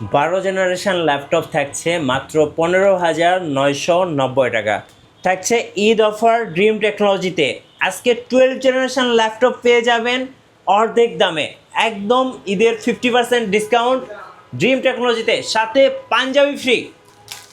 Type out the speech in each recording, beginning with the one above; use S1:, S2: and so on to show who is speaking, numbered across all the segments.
S1: বারো generation laptop থাকছে মাত্র পনেরো হাজার নয়শো নব্বই টাকা। থাকছে ঈদ অফার ড্রিম টেকনোলজিতে আজকে টুয়েলভ জেনারেশন ল্যাপটপ পেয়ে যাবেন অর্ধেক দামে। একদম ঈদের ফিফটি পার্সেন্ট ডিসকাউন্ট ড্রিম টেকনোলজিতে সাথে পাঞ্জাবি ফ্রি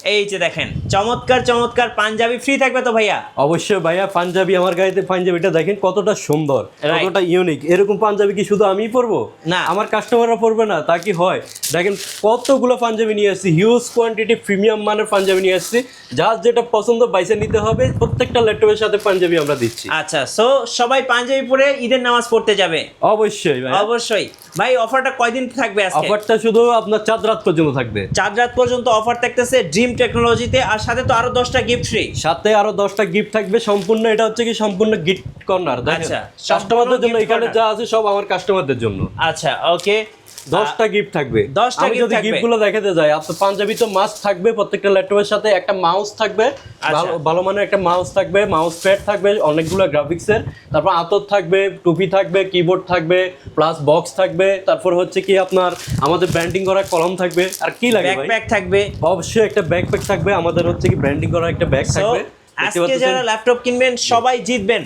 S1: এই যে দেখেন চমৎকার চমৎকার পাঞ্জাবি ফ্রি থাকবে তো ভাইয়া?
S2: অবশ্যই ভাইয়া পাঞ্জাবি আমার গাড়িতে পাঞ্জাবিটা দেখেন কতটা সুন্দর কতটা ইউনিক এরকম পাঞ্জাবি কি শুধু আমিই পরবো?
S1: না।
S2: আমার কাস্টমাররা পরবে না তা কি হয়? দেখেন কতগুলো পাঞ্জাবি নিয়ে আসছি হিউজ কোয়ান্টিটি প্রিমিয়াম মানের পাঞ্জাবি নিয়ে আসছি। যার যেটা পছন্দ বাইসে নিতে হবে প্রত্যেকটা ল্যাপটপের সাথে পাঞ্জাবি আমরা দিচ্ছি।
S1: আচ্ছা সো সবাই পাঞ্জাবি পরে ঈদের নামাজ পড়তে যাবে?
S2: অবশ্যই ভাই
S1: অবশ্যই। ভাই অফারটা কয়দিন থাকবে আজকে?
S2: অফারটা শুধু আপনার চাঁদ রাত পর্যন্ত থাকবে।
S1: চার রাত পর্যন্ত অফার থাকতেছে ড্রিম টেকনোলজিতে আর সাথে তো আরও দশটা গিফট ফ্রি
S2: সাথে আরও দশটা গিফট থাকবে। সম্পূর্ণ এটা হচ্ছে কি সম্পূর্ণ গিফট কর্নার
S1: আচ্ছা,
S2: কাস্টমারদের জন্য এখানে যা আছে সব আমার কাস্টমারদের জন্য।
S1: আচ্ছা ওকে
S2: দশটা গিফট থাকবে।
S1: 10টা
S2: আমি যদি
S1: থাকবে।
S2: গিফটগুলো দেখাতে যাই আপনার পাঞ্জাবি তো মাস্ট থাকবে প্রত্যেকটা ল্যাপটপের সাথে একটা মাউস থাকবে
S1: আচ্ছা।
S2: ভালো মানের একটা মাউস থাকবে মাউস প্যাড থাকবে অনেকগুলো গ্রাফিক্সের তারপর আতর থাকবে টুপি থাকবে কিবোর্ড থাকবে প্লাস বক্স থাকবে। তারপর হচ্ছে কি আপনার আমাদের ব্র্যান্ডিং করা কলম থাকবে। আর কি লাগে ভাই?
S1: ব্যাকপ্যাক থাকবে।
S2: অবশ্যই একটা ব্যাকপ্যাক থাকবে। আমাদের হচ্ছে কি ব্র্যান্ডিং করা একটা ব্যাগ থাকবে।
S1: আজকে যারা ল্যাপটপ কিনবেন সবাই জিতবেন।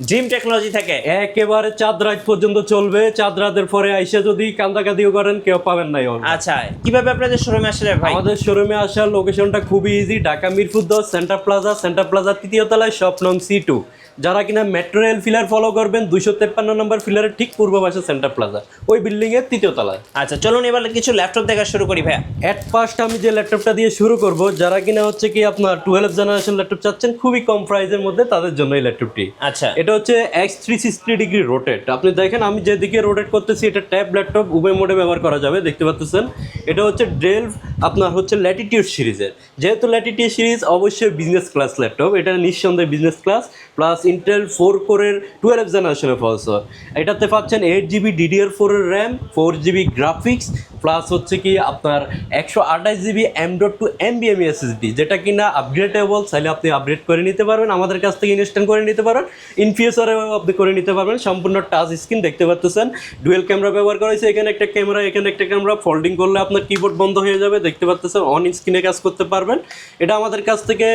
S1: ড্রিম টেকনোলজি থেকে।
S2: একেবারে চাঁদ রাত পর্যন্ত চলবে। চাঁদ রাতের পরে আইসে যদি কান্দাকাদিও করেন কেউ পাবেন নাই
S1: আচ্ছা কীভাবে আপনাদের শোরুমে আসলে ভাই?
S2: আমাদের শোরুমে আসার লোকেশনটা খুবই ইজি ঢাকা মিরপুর দশ সেন্টার প্লাজা সেন্টার প্লাজা তৃতীয় তলায় শপ নং সি টু। যারা কিনা মেট্রো রেল ফিলার ফলো করবেন দুইশো তেপ্পান্ন নম্বর ফিলারের ঠিক পূর্ব পাশে সেন্টার প্লাজা। ওই বিল্ডিং এর তৃতীয় তলায়।
S1: আচ্ছা চলুন এবার কিছু ল্যাপটপ দেখা শুরু করি ভাইয়া।
S2: অ্যাট ফার্স্ট আমি যে ল্যাপটপটা দিয়ে শুরু করব যারা কিনা হচ্ছে কি আপনার টুয়েলভ জেনারেশন ল্যাপটপ চাচ্ছেন খুবই কম প্রাইসের মধ্যে তাদের জন্য এই ল্যাপটপটি
S1: আচ্ছা।
S2: এটা হচ্ছে X three sixty degree rotate আপনি দেখেন, আমি যেদিকে রোটেট করতেছি, এটা ট্যাব ল্যাপটপ উভয় মোডে ব্যবহার করা যাবে, দেখতে পাচ্ছেন? এটা হচ্ছে ডেল আপনার হচ্ছে ল্যাটিটিউড সিরিজের। যেহেতু ল্যাটিটিউড সিরিজ, অবশ্যই বিজনেস ক্লাস ল্যাপটপ এটা নিঃসন্দেহে business class plus Intel four কোরের টুয়েলভ জেনারেশনের প্রসেসর এটাতে পাচ্ছেন এইট জিবি ডিডিআর ফোরের RAM four GB graphics plus হচ্ছে কি আপনার একশো আঠাশ GB M dot two M B M SSD যেটা কি না আপগ্রেডেবল চাইলে আপনি আপগ্রেড করে নিতে পারবেন, আমাদের কাছ থেকে ইনস্ট্যান্ট করে নিতে পারেন ইন ফিউচারেও আপনি করে নিতে পারবেন, সম্পূর্ণ টাচ স্ক্রিন দেখতে পাচ্ছেন ডুয়েল ক্যামেরা ব্যবহার করা হয়েছে, এখানে একটা ক্যামেরা এখানে একটা ক্যামেরা ফোল্ডিং করলে আপনার কিবোর্ড বন্ধ হয়ে যাবে, দেখতে পাচ্ছেন অন স্ক্রিনে কাজ করতে পারবেন, এটা আমাদের কাছ থেকে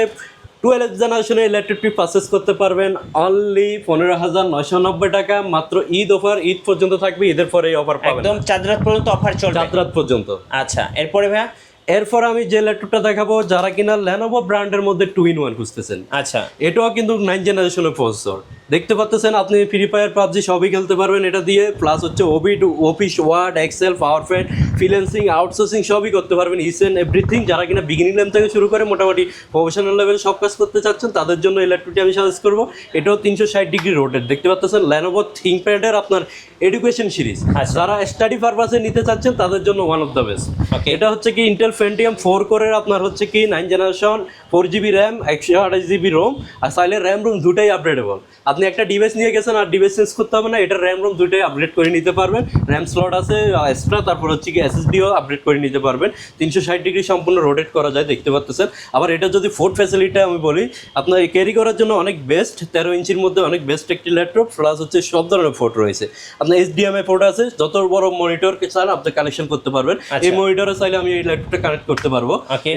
S2: টুয়েলভ জেনারেশনের ইলেকট্রিক পিক পারচেস করতে পারবেন অনলি পনেরো হাজার নয়শো নব্বই টাকা মাত্র ঈদ অফার ঈদ পর্যন্ত থাকবে ঈদের পরে এই অফার পাবেন।
S1: একদম চার রাত পর্যন্ত অফার চলবে।
S2: চাঁদ রাত পর্যন্ত।
S1: আচ্ছা এরপরে ভাইয়া?
S2: এরপর আমি যে ল্যাপটপটা দেখাবো যারা কিনা ল্যানোভো ব্র্যান্ডের মধ্যে টু ইন ওয়ান খুঁজতেছেন।
S1: আচ্ছা।
S2: এটাও কিন্তু নাইন জেনারেশনের প্রসেসর দেখতে পাচ্ছেন আপনি ফ্রি ফায়ার পাবজি সবই খেলতে পারবেন এটা দিয়ে প্লাস হচ্ছে Obi Office Word Excel power friend freelancing outsourcing সবই করতে পারবেন ইস এন্ড এভরিথিং যারা কিনা বিগিনিং লেভেল থেকে শুরু করে মোটামুটি প্রফেশনাল লেভেল সব কাজ করতে চাচ্ছেন তাদের জন্য এই ল্যাপটপটি আমি সাজেস্ট করব। এটাও তিনশো ষাট ডিগ্রি রোটেড দেখতে পাচ্ছেন ল্যানোভো থিঙ্কপ্যাডের আপনার এডুকেশন সিরিজ
S1: আচ্ছা।
S2: যারা স্টাডি পারপাসে নিতে চাচ্ছেন তাদের জন্য ওয়ান অফ দ্য বেস্ট. এটা হচ্ছে কি ইন্টেল ফেন্টিয়াম ফোর কোরের আপনার হচ্ছে কি nine generation four GB RAM একশো আঠাশ জিবি রোম আর সাইলের র্যাম রোম দুটাই আপগ্রেডেবল আপনি একটা ডিভাইস নিয়ে গেছেন আর ডিভাইস চেঞ্জ করতে হবে না এটা র্যাম রোম দুটাই আপডেট করে নিতে পারবেন। র্যাম স্লট আছে এক্সট্রা তারপর হচ্ছে কি এসএসডিও আপডেট করে নিতে পারবেন। তিনশো ষাট ডিগ্রি সম্পূর্ণ রোটেট করা যায় দেখতে পাচ্ছেন আবার এটা যদি ফোর্ট ফ্যাসিলিটি আমি বলি আপনার ক্যারি করার জন্য অনেক বেস্ট তেরো ইঞ্চির মধ্যে অনেক বেস্ট একটি ল্যাপটপ প্লাস হচ্ছে সব ধরনের ফোর্ট রয়েছে। আপনার এইচডিএমআই পোর্ট আছে যত বড় মনিটর চান আপনি কানেকশন করতে পারবেন।
S1: আচ্ছা।
S2: এই মনিটরে চাইলে আমি এই ল্যাপটপটা কানেক্ট করতে পারব।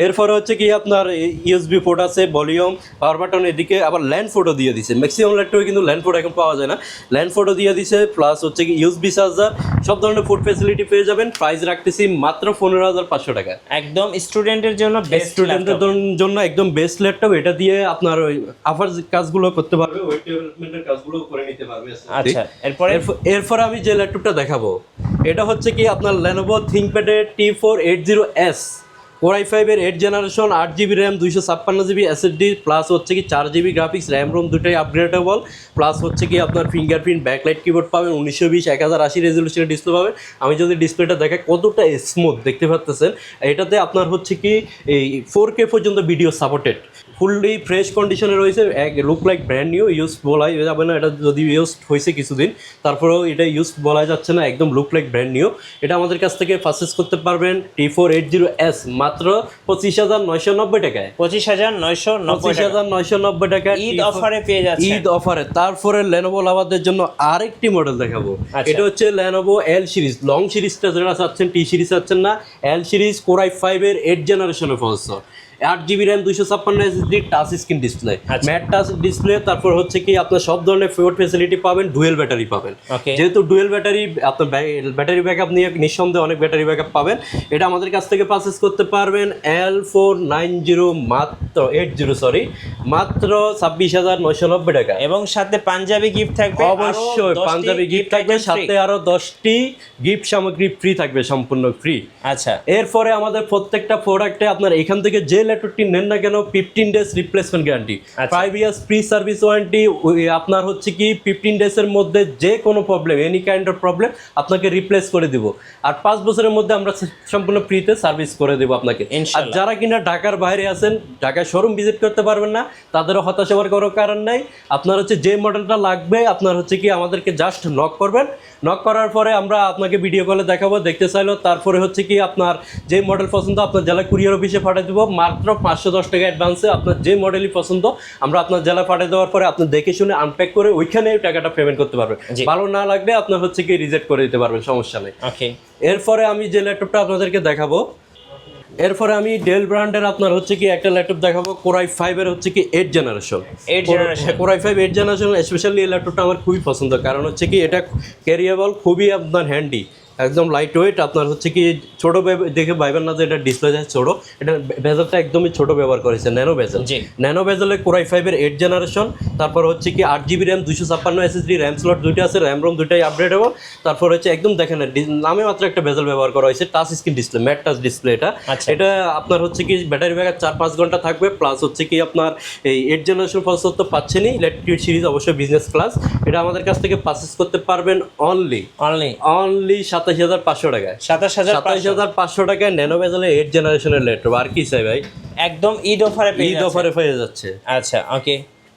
S2: এরপরে হচ্ছে কি আপনার ইউএসবি পোর্ট আছে ভলিউম পাওয়ার বাটন এদিকে আবার ল্যান্ড ফোটো দিয়ে দিছে। ম্যাক্সিমাম ল্যাপটপে কিন্তু ল্যান্ড ফোটো এখন পাওয়া যায় না। ল্যান্ড ফোটো দিয়ে দিছে প্লাস হচ্ছে কি ইউএসবি চার্জার সব ধরনের ফুড ফ্যাসিলিটি পেয়ে যাবেন। প্রাইস রাখতেছি মাত্র পনেরো হাজার পাঁচশো টাকা।
S1: একদম স্টুডেন্টের জন্য বেস্ট
S2: স্টুডেন্টদের জন্য একদম বেস্ট ল্যাপটপ এটা দিয়ে আপনার ওই আফার কাজগুলো করতে পারবে ওয়েব ডেভেলপমেন্টের কাজগুলো করে নিতে পারবে।
S1: আচ্ছা এরপরে?
S2: এরপর- এরপর আমি যে ল্যাপটপটা দেখাবো এটা হচ্ছে কি আপনার Lenovo থিঙ্কপ্যাডের T four eight zero S I ফাইভের এইট জেনারেশন আট জিবি র্যাম দুইশো ছাপ্পান্ন জিবি এসএসডি প্লাস হচ্ছে কি চার জিবি গ্রাফিক্স র্যাম রোম দুটাই আপগ্রেডেবল প্লাস হচ্ছে কি আপনার ফিঙ্গারপ্রিন্ট ব্যাকলাইট কিবোর্ড পাবেন, উনিশশো বিশ এক হাজার আশি রেজলিউশনের ডিসপ্লে পাবেন। আমি যদি ডিসপ্লেটা দেখে কতটা স্মুথ দেখতে পাচ্ছেন এটাতে আপনার হচ্ছে কি এই ফোর কে পর্যন্ত ভিডিও সাপোর্টেড ফুললি ফ্রেশ কন্ডিশনে রয়েছে এক look like brand new use বলাই যাবে না এটা যদি ইউজ হয়েছে কিছুদিন তারপরেও এটা ইউজ বলা যাচ্ছে না একদম লুক লাইক ব্র্যান্ড নিউ এটা আমাদের কাছ থেকে পারচেস করতে পারবেন T four eight zero S মাত্র পঁচিশ হাজার নয়শো নব্বই টাকায়।
S1: পঁচিশ হাজার নয়শো
S2: পঁচিশ হাজার নয়শো নব্বই টাকা
S1: ঈদ অফারে পেয়ে যাচ্ছে
S2: ঈদ অফারে তারপরে লেনোভো লাভারদের জন্য আরেকটি মডেল দেখাবো।
S1: আচ্ছা।
S2: এটা হচ্ছে লেনোভো এল সিরিজ লং সিরিজটা যেটা চাচ্ছেন টি সিরিজ চাচ্ছেন না এল সিরিজ কোরাই ফাইভের এইট জেনারেশনের প্রসেসর। আট জিবি র্যাম দুইশো ছাপ্পান্ন SSD touch screen display. Matte touch display তারপর হচ্ছে কি আপনার সব ধরনের ফিওর ফেসিলিটি পাবেন ডুয়েল ব্যাটারি পাবেন। যেহেতু ডুয়েল ব্যাটারি আপনার ব্যাটারি ব্যাকআপ নিয়ে নিঃসন্দেহে অনেক ব্যাটারি ব্যাকআপ পাবেন। এটা আমাদের কাছ থেকে পারচেস করতে পারবেন এল ফোর নাইন জিরো মাত্র এইট জিরো সরি মাত্র ছাব্বিশ হাজার নয়শো নব্বই টাকা।
S1: এবং সাথে পাঞ্জাবি গিফট থাকবে
S2: অবশ্যই পাঞ্জাবি গিফট থাকবে সাথে। আরও দশটি গিফট সামগ্রী ফ্রি থাকবে সম্পূর্ণ ফ্রি
S1: আচ্ছা।
S2: এরপরে আমাদের প্রত্যেকটা প্রোডাক্টে আপনার এখান থেকে যে ল্যাপটপটি নেন না কেন fifteen days replacement guarantee. Five years free service warranty আপনার হচ্ছে কি ফিফটিন ডেজের মধ্যে যে কোনো problem any kind of problem আপনাকে রিপ্লেস করে দিব। আর পাঁচ বছরের মধ্যে আমরা সম্পূর্ণ ফ্রিতে সার্ভিস করে দেবো আপনাকে। আর যারা কিনা ঢাকার বাইরে আছেন ঢাকায় শোরুম ভিজিট করতে পারবেন না তাদেরও হতাশা হওয়ার কোনো কারণ নাই। আপনার হচ্ছে যে মডেলটা লাগবে আপনার হচ্ছে কি আমাদেরকে জাস্ট নক করবেন। নক করার পরে আমরা আপনাকে ভিডিও কলে দেখাবো দেখতে চাইলেও তারপরে হচ্ছে কি আপনার যে মডেল পছন্দ আপনার জেলা কুরিয়ার অফিসে পাঠিয়ে দেবো মাত্র পাঁচশো দশ টাকা অ্যাডভান্সে আপনার যে মডেলই পছন্দ আমরা আপনার জেলা পাঠিয়ে দেওয়ার পরে আপনি দেখে শুনে আনপ্যাক করে ওইখানে টাকাটা পেমেন্ট করতে পারবেন। ভালো না লাগলে আপনার হচ্ছে কি রিজেক্ট করে দিতে পারবেন সমস্যা নেই।
S1: ওকে
S2: এরপরে আমি যে ল্যাপটপটা আপনাদেরকে দেখাবো এরপরে আমি ডেল ব্র্যান্ডের আপনার হচ্ছে কি একটা ল্যাপটপ দেখাবো কোরাই ফাইভের হচ্ছে কি eight generation
S1: Eight generation।
S2: Core i five eight generation specially এই ল্যাপটপটা আমার খুবই পছন্দ কারণ হচ্ছে কি এটা ক্যারিয়েবল খুবই আপনার হ্যান্ডি একদম লাইট ওয়েট আপনার হচ্ছে কি ছোট দেখে ভাইবেন না যে এটা ডিসপ্লে যায় ছোট এটা বেজলটা একদমই ছোট ব্যবহার করেছে ন্যানো বেজেল ন্যানো বেজেলে কোরাই ফাইভের এইট জেনারেশন তারপর হচ্ছে কি আট জিবি র্যাম দুশো ছাপ্পান্ন এসএসডি র্যাম স্লট দুইটা আছে র্যাম রোম দুইটাই আপডেট হবে। তারপর হচ্ছে একদম দেখেন নামে মাত্র একটা বেজেল ব্যবহার করা হয়েছে touch screen display matte touch display এটা।
S1: আচ্ছা।
S2: এটা আপনার হচ্ছে কি ব্যাটারি ব্যাকআপ চার পাঁচ ঘণ্টা থাকবে প্লাস হচ্ছে কি আপনার এই এইট জেনারেশন প্রসেসর তো পাচ্ছেনই ইলেকট্রিক সিরিজ অবশ্যই বিজনেস ক্লাস এটা আমাদের কাছ থেকে পারচেস করতে পারবেন অনলি
S1: অনলি
S2: অনলি সাতাশ হাজার পাঁচশো টাকায়।
S1: সাতাশ হাজার
S2: সাতাশ হাজার পাঁচশো টাকায় ন্যানো এইট জেনারেশনের ল্যাপটপ আর কি চাই ভাই?
S1: একদম ঈদ অফারে
S2: ঈদ অফারে পেয়ে যাচ্ছে।
S1: আচ্ছা ওকে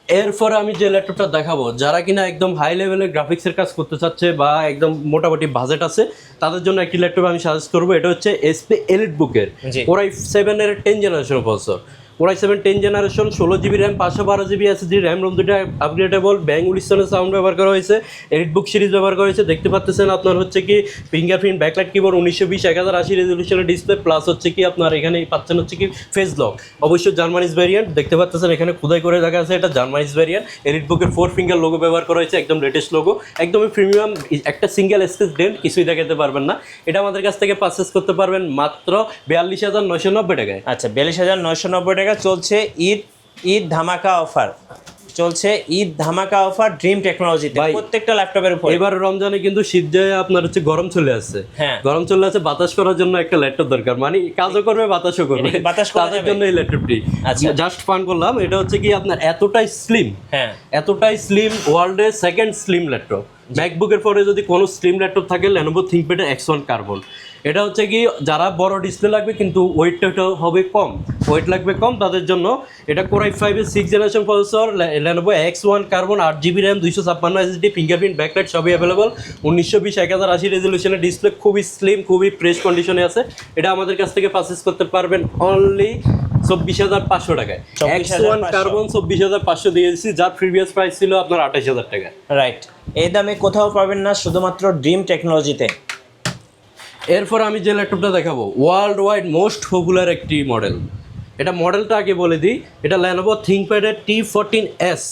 S2: এরপরে আমি যে ল্যাপটপটা দেখাবো যারা কিনা একদম হাই লেভেলের গ্রাফিক্সের কাজ করতে চাচ্ছে বা একদম মোটামুটি বাজেট আছে তাদের জন্য একটি ল্যাপটপ আমি সাজেস্ট করব। এটা হচ্ছে এসপি এলিট বুকের
S1: জি।
S2: কোরাই সেভেনের ten generation processor core i seven ten generation, ষোলো জিবি র্যাম, পাঁচশো বারো জিবি এসএসডি, র্যাম রোম দুটো আপগ্রেডেবল ব্যাং উলিশনের সাউন্ড ব্যবহার করা হয়েছে এডিট বুক সিরিজ ব্যবহার করা হয়েছে, দেখতে পাচ্ছেন আপনার হচ্ছে কি ফিঙ্গারপ্রিন্ট ব্যাকলাইট কিবোর্ড উনিশশো বিশ এক হাজার আশি রেজলিউশনের ডিসপ্লে প্লাস হচ্ছে কি আপনার এখানে পাচ্ছেন হচ্ছে কি ফেস লক অবশ্যই জার্মানিজ ভ্যারিয়েন্ট দেখতে পাচ্ছেন এখানে খুদাই করে দেখা আছে এটা জার্মানিজ ভ্যারিয়েন্ট এডিট বুকের ফোর ফিঙ্গার লোগো ব্যবহার করা হয়েছে, একদম লেটেস্ট লোগো একদমই প্রিমিয়াম একটা সিঙ্গেল স্কেচ ডেন্ট কিছুই দেখাতে পারবেন না। এটা আমাদের কাছ থেকে পারচেস করতে পারবেন মাত্র বিয়াল্লিশ হাজার নয়শো নব্বই টাকায়।
S1: আচ্ছা বিয়াল্লিশ হাজার নয়শো নব্বই টাকা চলছে ঈদ ঈদ ধামাকা অফার। চলছে ঈদ ধামাকা অফার ড্রিম টেকনোলজিতে
S2: ভাই,
S1: প্রত্যেকটা ল্যাপটপের উপর।
S2: এবার রমজানে কিন্তু শীত আপনার হচ্ছে গরম চলে আসছে।
S1: হ্যাঁ।
S2: গরম চলে আসছে বাতাস করার জন্য একটা ল্যাপটপ দরকার। মানে কাজও করবে বাতাসও করবে।
S1: বাতাস করা
S2: তাদের
S1: যাবে?
S2: জন্য এই ল্যাপটপটি।
S1: আচ্ছা।
S2: জাস্ট ফান করলাম এটা হচ্ছে কি আপনার এতটাই স্লিম
S1: হ্যাঁ।
S2: এতটাই স্লিম ওয়ার্ল্ডের সেকেন্ড স্লিম ল্যাপটপ। ম্যাকবুকের পরে যদি কোনো স্লিম ল্যাপটপ থাকে লেনোভো থিঙ্কপ্যাডের এক্স ওয়ান কার্বন এটা হচ্ছে কি যারা বড় ডিসপ্লে লাগবে কিন্তু ওয়েটটা হবে কম ওয়েট লাগবে কম তাদের জন্য এটা কোরাই ফাইভের six generation processor Lenovo X one carbon আট জিবি র্যাম দুইশো ছাপ্পান্ন এসএসডি ফিঙ্গারপ্রিন্ট ব্যাকলাইট সবই অ্যাভেলেবল উনিশশো বিশ এক হাজার আশি রেজলিউশনের ডিসপ্লে খুবই স্লিম খুবই ফ্রেশ কন্ডিশনে আছে। এটা আমাদের কাছ থেকে পারচেস করতে পারবেন অনলি চব্বিশ হাজার পাঁচশো টাকায়। এক্স ওয়ান কার্বন চব্বিশ হাজার পাঁচশো দিয়েছি যার প্রিভিয়াস প্রাইস ছিল আপনার আঠাশ হাজার টাকা।
S1: রাইট এই দামে কোথাও পাবেন না শুধুমাত্র ড্রিম টেকনোলজিতে
S2: এরপর আমি যে ল্যাপটপটা দেখাবো ওয়ার্ল্ড ওয়াইড মোস্ট পপুলার একটি মডেল এটা মডেলটা আগে বলে দিই, এটা ল্যানোভো থিঙ্কপ্যাডের টি ফোরটিন এস.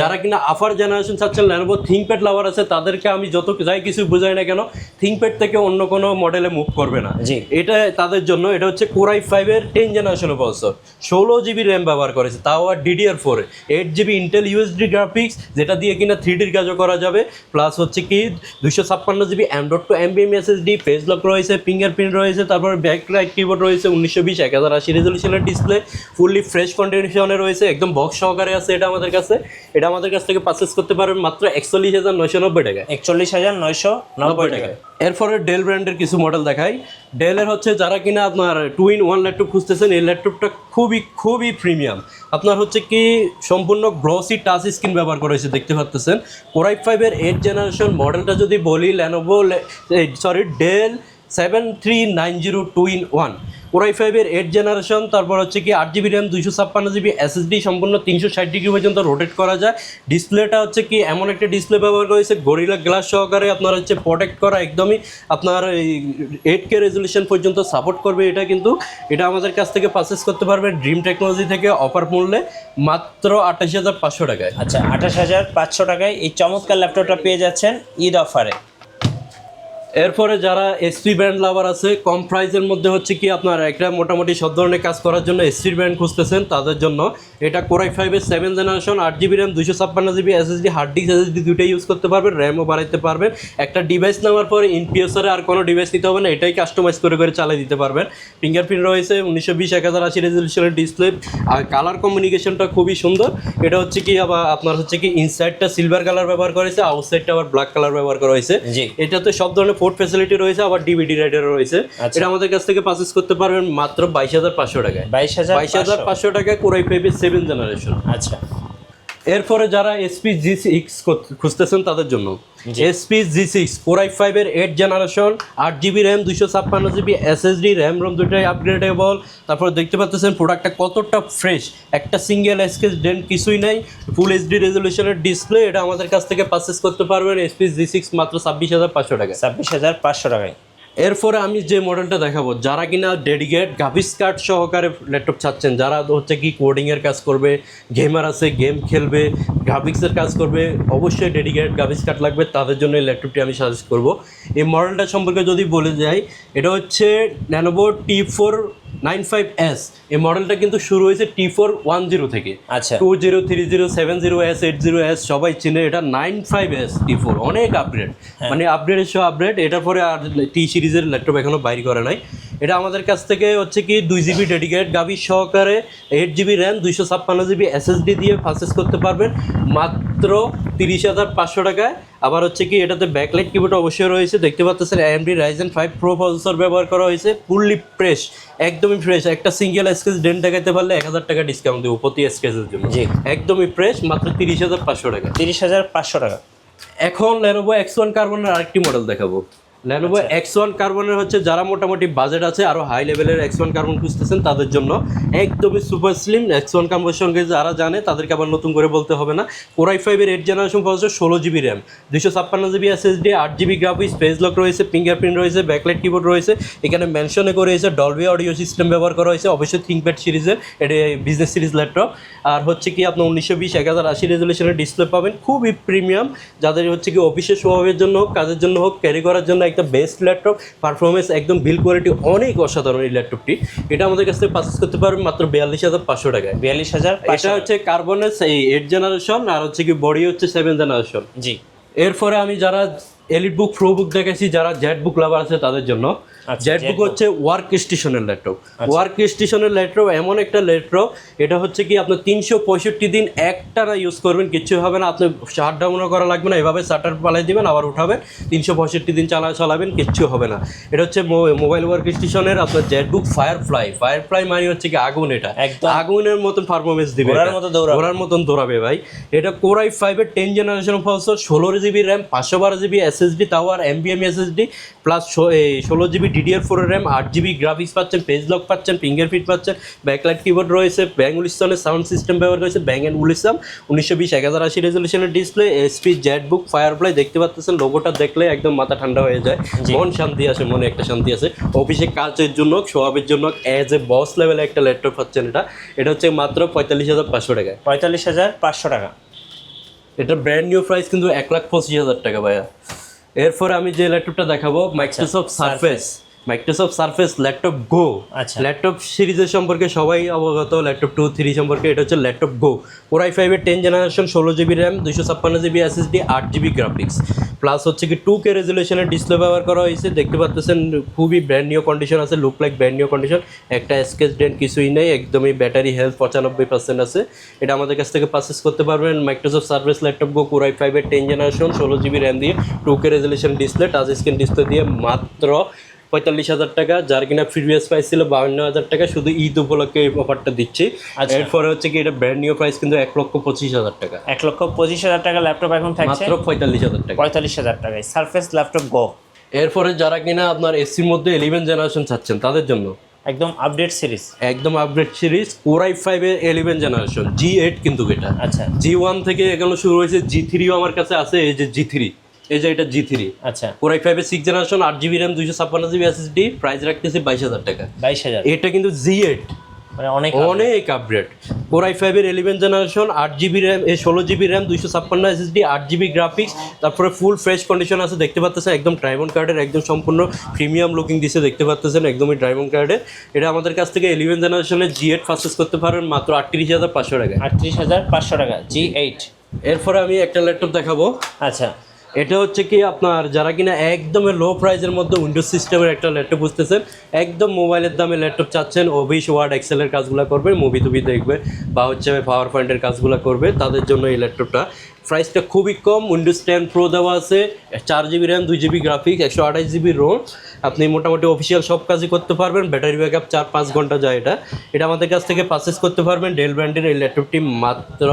S2: যারা কিনা আফার জেনারেশন চাচ্ছেন ল্যানোভো থিঙ্কপ্যাড লাভার আছে তাদেরকে আমি যত যাই কিছু বোঝাই না কেন থিঙ্কপ্যাড থেকে অন্য কোনো মডেলে মুভ করবে না।
S1: জি।
S2: এটা তাদের জন্য এটা হচ্ছে কোরাই ফাইভের টেন জেনারেশনের প্রসেসর ষোলো জিবি র্যাম ব্যবহার করেছে তাও আর ডিডিআর ফোরে eight GB Intel USD graphics যেটা দিয়ে কিনা থ্রি ডির কাজও করা যাবে। প্লাস হচ্ছে কি দুশো ছাপ্পান্ন GB Android two MBM SSD face lock রয়েছে ফিঙ্গারপ্রিন্ট রয়েছে তারপর ব্যাক লাইট কিবোর্ড রয়েছে উনিশশো বিশ এক হাজার আশি রেজলিউশনের ডিসপ্লে ফুললি ফ্রেশ কন্ডিশনে রয়েছে একদম বক্স সহকারে আছে এটা আমাদের কাছে। এটা আমাদের কাছ থেকে পারচেস করতে পারবেন মাত্র একচল্লিশ হাজার নয়শো নব্বই টাকায়।
S1: একচল্লিশ হাজার নয়শো নব্বই টাকা
S2: এরপরে ডেল ব্র্যান্ডের কিছু মডেল দেখাই। ডেলের হচ্ছে যারা কিনা আপনার টু ইন ওয়ান ল্যাপটপ খুঁজতেছেন এই ল্যাপটপটা খুবই খুবই প্রিমিয়াম আপনার হচ্ছে কি সম্পূর্ণ গ্লসি টাচ স্ক্রিন ব্যবহার করা হয়েছে দেখতে পাচ্তেছেন কোরাই ফাইভের এইট জেনারেশন মডেলটা যদি বলি Lenovo sorry Dell seven three nine zero two in one core i ফাইভের এইট জেনারেশন তারপর হচ্ছে কি আট জিবি র্যাম দুইশো ছাপ্পান্ন জিবি এসএসডি সম্পূর্ণ তিনশো ষাট ডিগ্রি পর্যন্ত রোটেট করা যায়। ডিসপ্লেটা হচ্ছে কি এমন একটা ডিসপ্লে ব্যবহার করেছে গরিলা গ্লাস সহকারে আপনার হচ্ছে প্রোটেক্ট করা, একদমই আপনার এই এইট কে রেজলিউশন পর্যন্ত সাপোর্ট করবে এটা কিন্তু। এটা আমাদের কাছ থেকে পারচেস করতে পারবে ড্রিম টেকনোলজি থেকে অফার মূল্যে মাত্র আঠাশ হাজার পাঁচশো টাকায়।
S1: আচ্ছা আঠাশ হাজার পাঁচশো টাকায় এই চমৎকার ল্যাপটপটা পেয়ে যাচ্ছেন ঈদ অফারে
S2: এরপরে যারা এসপি ব্র্যান্ড লাভার আছে কম প্রাইসের মধ্যে হচ্ছে কি আপনার একটা মোটামুটি সব ধরনের কাজ করার জন্য এসপি ব্র্যান্ড খুঁজতেছেন তাদের জন্য। এটা কোরাই ফাইভের সেভেন জেনারেশন আট জিবি র্যাম দুশো ছাপ্পান্ন GB SSD hard disk SSD দুইটাই ইউজ করতে পারবেন র্যামও বাড়াইতে পারবেন। একটা ডিভাইস নেওয়ার পরে ইনপিএসআরে আর কোনো ডিভাইস নিতে হবে না এটাই কাস্টমাইজ করে করে চালিয়ে দিতে পারবেন। ফিঙ্গারপ্রিন্ট রয়েছে উনিশশো বিশ এক হাজার আশি রেজলিউশনের ডিসপ্লে আর কালার কমিউনিকেশনটা খুবই সুন্দর। এটা হচ্ছে কি আবার আপনার হচ্ছে কি ইনসাইডটা সিলভার কালার ব্যবহার করেছে আউটসাইডটা আবার ব্ল্যাক কালার ব্যবহার করা হয়েছে।
S1: জি।
S2: এটাতে সব ধরনের পোর্ট ফ্যাসিলিটি রয়েছে আবার ডিভিডি রাইডার রয়েছে।
S1: আচ্ছা।
S2: এটা আমাদের কাছ থেকে পারচেস করতে পারবেন মাত্র বাইশ হাজার পাঁচশো টাকায়।
S1: বাইশ হাজার
S2: বাইশ হাজার পাঁচশো। টাকায় কোরাই ফাইভের সেভেন জেনারেশন
S1: আচ্ছা।
S2: এরপরে যারা এসপি জি সিক্স খুঁজতেছেন তাদের জন্য। SP G six four i ফাইভের এইট জেনারেশন আট জিবি র্যাম দুইশো ছাপ্পান্ন জিবি এসএসডি র্যাম রোম দুটাই আপগ্রেডেবল তারপর দেখতে পাচ্ছেন প্রোডাক্টটা কতটা ফ্রেশ একটা সিঙ্গেল এসকেস ডেন্ট কিছুই নাই। ফুল এইচডি রেজলিউশনের ডিসপ্লে এটা আমাদের কাছ থেকে পারচেস করতে পারবেন এসপি জি সিক্স মাত্র ছাব্বিশ হাজার পাঁচশো টাকা
S1: ছাব্বিশ হাজার পাঁচশো টাকায়।
S2: এরপরে আমি যে মডেলটা দেখাবো, যারা কিনা ডেডিকেট গ্রাফিক্স কার্ড সহকারে ল্যাপটপ চাচ্ছেন যারা হচ্ছে কি কোডিংয়ের কাজ করবে গেমার আছে গেম খেলবে গ্রাফিক্সের কাজ করবে, অবশ্যই ডেডিকেট গ্রাফিক্স কার্ড লাগবে, তাদের জন্য এই ল্যাপটপটি আমি সাজেস্ট করব। এই মডেলটা সম্পর্কে যদি বলে যাই, এটা হচ্ছে Lenovo T four nine five S এই মডেলটা কিন্তু শুরু হয়েছে টি ফোর ওয়ান জিরো থেকে।
S1: আচ্ছা।
S2: Two zero three zero seven zero S eight zero S সবাই চিনে এটা nine five S T four অনেক আপগ্রেড মানে আপগ্রেডের সব আপগ্রেড এটার পরে আর টি সিরিজের ল্যাপটপ এখনও বাইর করে নাই। এটা আমাদের কাছ থেকে হচ্ছে কি দুই জিবি ডেডিকেট গাবি সহকারে এইট জিবি র্যাম দুইশো ছাপ্পান্ন জিবি এসএসডি দিয়ে পারচেস করতে পারবেন। মাত্র তিরিশ হাজার পাঁচশো টাকায়। আবার হচ্ছে কি এটাতে ব্যাকলাইট কিবোর্ড অবশ্যই রয়েছে। দেখতে পাচ্ছেন MD Ryzen five pro processor ব্যবহার করা হয়েছে ফুললি ফ্রেশ একদমই ফ্রেশ একটা সিঙ্গেল স্কেচ ডেন্ট দেখাতে পারলে এক হাজার টাকা ডিসকাউন্ট দেবো প্রতি স্কেচের জন্য।
S1: জি।
S2: একদমই ফ্রেশ মাত্র তিরিশ হাজার পাঁচশো টাকা।
S1: তিরিশ হাজার পাঁচশো টাকা।
S2: এখন লেনোভো এক্স ওয়ান কার্বনের আরেকটি মডেল দেখাবো। ল্যানোভো এক্স ওয়ান কার্বনের হচ্ছে যারা মোটামুটি বাজেট আছে আরও হাই লেভেলের এক্স ওয়ান কার্বন খুঁজতেছেন তাদের জন্য একদমই সুপার স্লিম এক্স ওয়ান কার্বনের সঙ্গে যারা জানে তাদেরকে আবার নতুন করে বলতে হবে না। কোরাই ফাইভের এইট জেনারেশন প্রসেসর ষোলো জিবি র্যাম দুশো ছাপ্পান্ন জিবি এসএসডি আট জিবি গ্রাফিক্স পেজ লক রয়েছে ফিঙ্গারপ্রিন্ট রয়েছে ব্যাকলাইট কিবোর্ড রয়েছে। এখানে মেনশনে করে রয়েছে ডলবি অডিও সিস্টেম ব্যবহার করা হয়েছে অবশ্যই থিঙ্কপ্যাড সিরিজের এটা বিজনেস সিরিজ ল্যাপটপ আর হচ্ছে কি আপনার উনিশশো বিশ এক হাজার আশি রেজলিউশনের ডিসপ্লে পাবেন খুবই প্রিমিয়াম যাদের হচ্ছে কি অফিসের স্বভাবের জন্য হোক কাজের জন্য হোক ক্যারি করার জন্য একটা বেস্ট ল্যাপটপ। পারফরমেন্স একদম বিল কোয়ালিটি অনেক অসাধারণ এই ল্যাপটপটি। এটা আমাদের কাছ থেকে পারচেস করতে পারবেন মাত্র বিয়াল্লিশ হাজার পাঁচশো টাকায়।
S1: বিয়াল্লিশ হাজার
S2: এটা হচ্ছে কার্বনের এই এইট জেনারেশন আর হচ্ছে কি বডি হচ্ছে সেভেন জেনারেশন
S1: জি।
S2: এরপরে আমি যারা এলিট বুক ফ্রো বুক দেখেছি যারা জ্যাট বুক লাভার আছে তাদের জন্য।
S1: আচ্ছা,
S2: জেড
S1: Jet
S2: বুক
S1: book।
S2: হচ্ছে ওয়ার্ক স্টেশনের ল্যাপটপ। ওয়ার্ক স্টেশনের ল্যাপটপ এমন একটা ল্যাপটপ এটা হচ্ছে কি আপনার তিনশো পঁয়ষট্টি দিন একটানা ইউজ করবেন কিচ্ছু হবে না আপনি শাট ডাউনও করা লাগবে না এভাবে শাটার পালাই দিবেন আবার উঠাবেন তিনশো পঁয়ষট্টি দিন চালা চালাবেন কিচ্ছু হবে না। এটা হচ্ছে মোবাইল ওয়ার্ক স্টেশনের আপনার Z book firefly firefly মানে হচ্ছে কি আগুন এটা।
S1: একদম।
S2: আগুনের মতন পারফরমেন্স দিবে
S1: ঘোড়ার মতো দৌড়াবে।
S2: ঘোড়ার মতন দৌড়াবে ভাই। এটা কোরাই ফাইভের টেন জেনারেশন প্রসেসর ষোলো জিবি র্যাম পাঁচশো বারো জিবি এসএসডি তাও আর এমবিএম এসএসডি প্লাস ষোলো জিবি ডিডিআর ফোর র্যাম আট জিবি গ্রাফিক্স পাচ্ছেন পেজ লক পাচ্ছেন ফিঙ্গারপ্রিন্ট পাচ্ছেন ব্যাকলাইট কিবোর্ড রয়েছে ব্যাং উলিস্টনের সাউন্ড সিস্টেম ব্যবহার করেছে ব্যাং অ্যান্ড উলিসাম উনিশশো বিশ এক হাজার আশি রেজলিউশনের display SP Z book firefly দেখতে পাচ্ছেন লোগোটা দেখলে একদম মাথা ঠান্ডা হয়ে যায়। মন শান্তি আসে মনে একটা শান্তি আছে অফিসে কাজের জন্য সোয়াবের জন্য অ্যাজ এ বস লেভেলে একটা ল্যাপটপ পাচ্ছেন এটা। এটা হচ্ছে মাত্র পঁয়তাল্লিশ হাজার পাঁচশো টাকায়
S1: পঁয়তাল্লিশ হাজার পাঁচশো টাকা।
S2: এটা ব্র্যান্ড নিউ প্রাইস কিন্তু এক লাখ পঁচিশ হাজার টাকা ভাইয়া। এরপরে আমি যে ল্যাপটপটা দেখাবো Microsoft Surface Microsoft Surface laptop go
S1: আচ্ছা।
S2: ল্যাপটপ সিরিজের সম্পর্কে সবাই অবগত ল্যাপটপ টু থ্রি সম্পর্কে এটা হচ্ছে ল্যাপটপ গো ওর কোরাই ফাইভের টেন জেনারেশন ষোলো জিবি র্যাম দুশো ছাপ্পান্ন জিবি এসএসডি আট জিবি গ্রাফিক্স প্লাস হচ্ছে কি টু কে রেজুলেশনের ডিসপ্লে ব্যবহার করা হয়েছে। দেখতে পাচ্ছেন খুবই ব্র্যান্ড নিউ কন্ডিশন আছে look like brand new condition একটা স্কেচ ডেন্ট কিছুই নেই একদমই ব্যাটারি হেলথ পঁচানব্বই পার্সেন্ট আছে। এটা আমাদের কাছ থেকে পারচেস করতে পারবেন Microsoft service laptop go core i ফাইভের টেন জেনারেশন ষোলো জিবি র্যাম দিয়ে two K resolution display touch screen display দিয়ে মাত্র পঁয়তাল্লিশ হাজার টাকা যার কিনা প্রিভিয়াস প্রাইস ছিল বাউন্ন হাজার টাকা শুধু ঈদ উপলক্ষে এই অফারটা দিচ্ছি।
S1: আচ্ছা।
S2: এরপরে হচ্ছে কি এটা ব্র্যান্ড নিউ প্রাইস কিন্তু এক লক্ষ পঁচিশ হাজার টাকা।
S1: এক লক্ষ পঁচিশ হাজার টাকা ল্যাপটপ এখন থাকছে?
S2: মাত্র পঁয়তাল্লিশ হাজার টাকা।
S1: পঁয়তাল্লিশ হাজার টাকায় সারফেস ল্যাপটপ গো
S2: এরপরে যারা কিনা আপনার এসির মধ্যে ইলেভেন জেনারেশন চাচ্ছেন তাদের জন্য।
S1: একদম আপডেট সিরিজ
S2: একদম আপডেট সিরিজ কোরাই ফাইভের ইলেভেন জেনারেশন জি এইট কিন্তু এটা।
S1: আচ্ছা।
S2: জি ওয়ান থেকে এখানে শুরু হয়েছে জি থ্রিও আমার কাছে আছে এই যে জি থ্রি এই যে এটা জি থ্রি
S1: আচ্ছা।
S2: কোরাই ফাইভের সিক্স জেনারেশন আট জিবি র্যাম দুইশো ছাপ্পান্ন জিবি এসএসডি প্রাইস রাখতেছি বাইশ হাজার টাকা।
S1: বাইশ হাজার।
S2: এটা কিন্তু জি এইট
S1: মানে অনেক
S2: অনেক আপগ্রেড কোরাই ফাইভের ইলেভেন জেনারেশন আট জিবি র্যাম এই ষোলো জিবি র্যাম দুইশো ছাপ্পান্ন এসএসডি আট জিবি গ্রাফিক্স তারপরে ফুল ফ্রেশ কন্ডিশন আছে দেখতে পাচ্ছেন একদম ড্রাইমন কার্ডের একদম সম্পূর্ণ প্রিমিয়াম লুকিং দিছে দেখতে পাচ্ছেন একদমই ড্রাইমন কার্ডের এটা আমাদের কাছ থেকে ইলেভেন জেনারেশনের জি এইট পারচেস করতে পারেন মাত্র আটত্রিশ হাজার পাঁচশো টাকা
S1: আটত্রিশ হাজার পাঁচশো টাকা জি এইট
S2: এরপরে আমি একটা ল্যাপটপ দেখাবো।
S1: আচ্ছা।
S2: এটা হচ্ছে কি আপনার যারা কিনা একদমই লো প্রাইজের মধ্যে উইন্ডোজ সিস্টেমের একটা ল্যাপটপ বুঝতেছেন, একদম মোবাইলের দামে ল্যাপটপ চাচ্ছেন অফিস ওয়ার্ড এক্সেলের কাজগুলো করবে মুভি টুভি দেখবে বা হচ্ছে পাওয়ার পয়েন্টের কাজগুলো করবে, তাদের জন্য এই ল্যাপটপটা প্রাইসটা খুবই কম উইন্ডোজ টেন প্রো দেওয়া আছে, চার জিবি র্যাম দুই জিবি গ্রাফিক্স একশো আঠাশ জিবি রোম আপনি মোটামুটি অফিসিয়াল সব কাজই করতে পারবেন। ব্যাটারি ব্যাকআপ চার পাঁচ ঘণ্টা যায় এটা। এটা আমাদের কাছ থেকে পারচেস করতে পারবেন। ডেল ব্র্যান্ডের এই ল্যাপটপটি মাত্র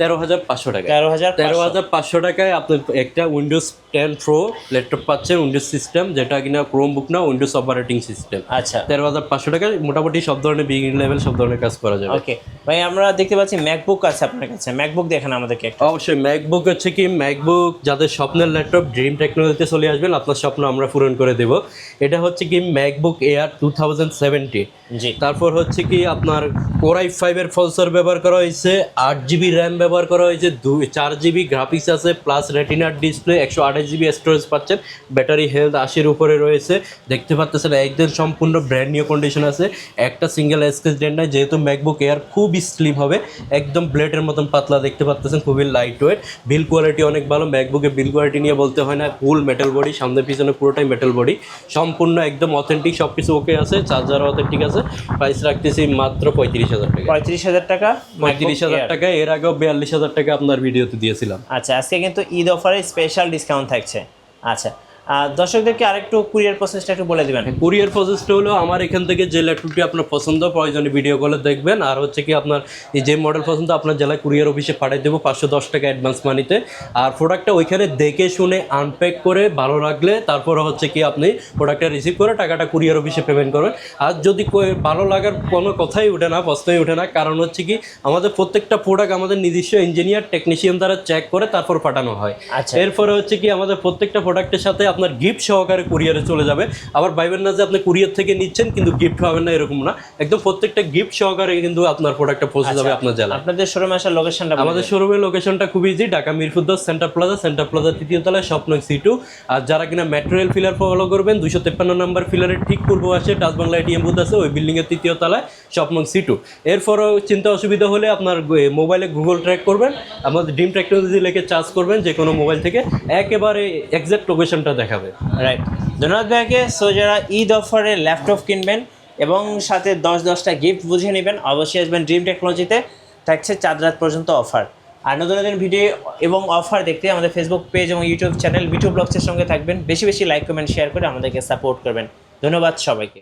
S2: তেরো হাজার পাঁচশো টাকা
S1: তেরো হাজার
S2: তেরো হাজার পাঁচশো টাকায় আপনি একটা উইন্ডোজ টেন প্রো ল্যাপটপ পাচ্ছেন উইন্ডোজ সিস্টেম যেটা কিনা ক্রোম বুক না উইন্ডোজ অপারেটিং সিস্টেম
S1: আচ্ছা।
S2: তেরো হাজার পাঁচশো টাকায় মোটামুটি সব ধরনের বিগিং লেভেল সব ধরনের কাজ করা যাবে।
S1: ওকে ভাই আমরা দেখতে পাচ্ছি ম্যাকবুক আছে আপনার কাছে। ম্যাকবুক দেখেন আমাদেরকে
S2: অবশ্যই ম্যাকবুক হচ্ছে কি ম্যাকবুক যাদের স্বপ্নের ল্যাপটপ ড্রিম টেকনোলজিতে চলে আসবেন আপনার স্বপ্ন আমরা পূরণ করে দেব। এটা হচ্ছে কি MacBook Air two thousand seventy
S1: G.
S2: তারপর হচ্ছে কি আপনার কোরাই ফাইভের ফলসার ব্যবহার করা হয়েছে, আট জিবি র্যাম ব্যবহার করা হয়েছে, দুই, চার জিবি গ্রাফিক্স আছে প্লাস রেটিনার ডিসপ্লে একশো আঠাশ জিবি স্টোরেজ পাচ্ছেন ব্যাটারি হেলথ আশির উপরে রয়েছে। দেখতে পাচ্ছেন একদম সম্পূর্ণ ব্র্যান্ড নিউ কন্ডিশন আছে। একটা সিঙ্গেল এসকেস ডেন্ট নাই, যেহেতু ম্যাকবুক এয়ার খুবই স্লিম হবে, একদম ব্লেডের মতন পাতলা দেখতে পাচ্ছেন খুবই লাইট ওয়েট বিল কোয়ালিটি অনেক ভালো ম্যাকবুকের বিল কোয়ালিটি নিয়ে বলতে হয় না ফুল মেটাল বডি সামনে পিছনে পুরোটাই মেটাল বডি সম্পূর্ণ একদম অথেন্টিক সব কিছু ওকে আছে চার্জারও অথেন্টিক আছে প্রাইস রাখতেছি মাত্র পঁয়ত্রিশ হাজার টাকা।
S1: পঁয়ত্রিশ হাজার টাকা?
S2: পঁয়ত্রিশ হাজার টাকা এর আগেও বিয়াল্লিশ হাজার টাকা আপনার ভিডিওতে দিয়েছিলাম।
S1: আচ্ছা আজকে কিন্তু ঈদ অফারে স্পেশাল ডিসকাউন্ট থাকছে। আচ্ছা দর্শকদেরকে আরেকটু কুরিয়ার প্রসেসটা একটু বলে দিবেন।
S2: কুরিয়ার প্রসেসটা হলো আমার এখান থেকে যে ল্যাপটপটি আপনার পছন্দ প্রয়োজনে ভিডিও কলে দেখবেন। আর হচ্ছে কি আপনার যে মডেল পছন্দ আপনার জেলায় কুরিয়ার অফিসে পাঠিয়ে দেবো পাঁচশো দশ টাকা অ্যাডভান্স মানিতে আর প্রোডাক্টটা ওইখানে দেখে শুনে আনপ্যাক করে ভালো লাগলে তারপরে হচ্ছে কি আপনি প্রোডাক্টটা রিসিভ করে টাকাটা কুরিয়ার অফিসে পেমেন্ট করবেন। আর যদি ভালো লাগার কোনো কথাই ওঠে না প্রশ্নই ওঠে না কারণ হচ্ছে কি আমাদের প্রত্যেকটা প্রোডাক্ট আমাদের নিজস্ব ইঞ্জিনিয়ার টেকনিশিয়ান দ্বারা চেক করে তারপর পাঠানো হয়।
S1: আচ্ছা।
S2: এরপরে হচ্ছে কি আমাদের প্রত্যেকটা প্রোডাক্টের সাথে আপনার গিফট সহকারে কুরিয়ারে চলে যাবে। আবার ভাইবেন না যে আপনি কুরিয়ার থেকে নিচ্ছেন কিন্তু গিফট পাবেন না এরকম না। একদম প্রত্যেকটা গিফট সহকারে কিন্তু আপনার প্রোডাক্টটা পৌঁছে যাবে আপনার জেলায়।
S1: আপনাদের শোরুমে আসার লোকেশনটা
S2: আমাদের শোরুমের লোকেশনটা খুব ইজি ঢাকা মিরপুর দশ সেন্টার প্লাজা সেন্টার প্লাজা তৃতীয় তলায় স্বপ্ন সি টু আর যারা কিনা ম্যাটেরিয়াল ফিলার ফলো করবেন দুশো তেপ্পান্ন নম্বর ফিলারের ঠিক পূর্ব আসে টাচ বাংলা এটিএম বুথ আছে ওই বিল্ডিংয়ের তৃতীয় তলায় স্বপ্ন সি টু এরপরও চিন্তা অসুবিধা হলে আপনার মোবাইলে গুগল ট্র্যাক করবেন আমাদের ড্রিম টেকনোলজি লেখে চার্জ করবেন যে কোনো মোবাইল থেকে। একেবারে এক্সাক্ট লোকেশনটা দেখাবে।
S1: রাইট ধন্যবাদ ভাইকে সো যারা ঈদ অফারে ল্যাপটপ কিনবেন এবং সাথে দশ দশটা গিফট বুঝে নেবেন, অবশ্যই আসবেন ড্রিম টেকনোলজিতে থাকছে চার রাত পর্যন্ত অফার আর নতুন নতুন ভিডিও এবং অফার দেখতে আমাদের ফেসবুক পেজ এবং ইউটিউব চ্যানেল বিটু ব্লগসের সঙ্গে থাকবেন। বেশি বেশি লাইক কমেন্ট শেয়ার করে আমাদেরকে সাপোর্ট করবেন। ধন্যবাদ সবাইকে।